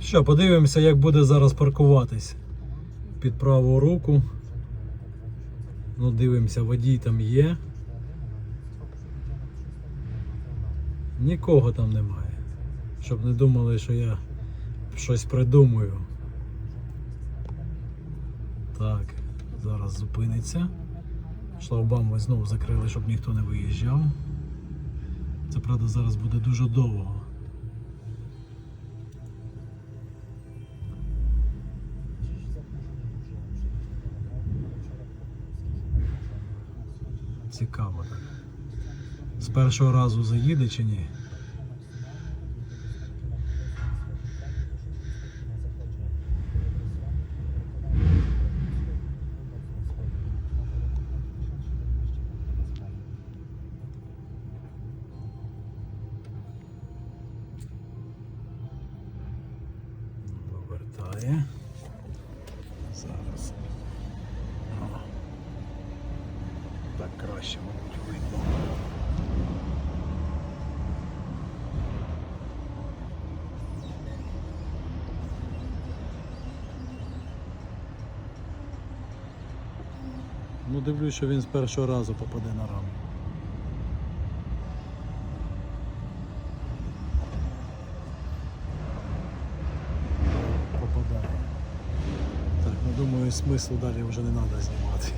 Що, подивимося, як буде зараз паркуватись під праву руку. Ну, дивимося, водій там є. Нікого там немає. Щоб не думали, що я щось придумую. Так, зараз зупиниться. Шлагбаум ми знову закрили, щоб ніхто не виїжджав. Це правда зараз буде дуже довго. Цікаво. З першого разу заїде чи ні? Повертає. Зараз. О. Так краще, мабуть, видно. Ну, дивлюсь, що він з першого разу попаде на раму. Попадає. Так, ну думаю, смислу далі вже не треба знімати.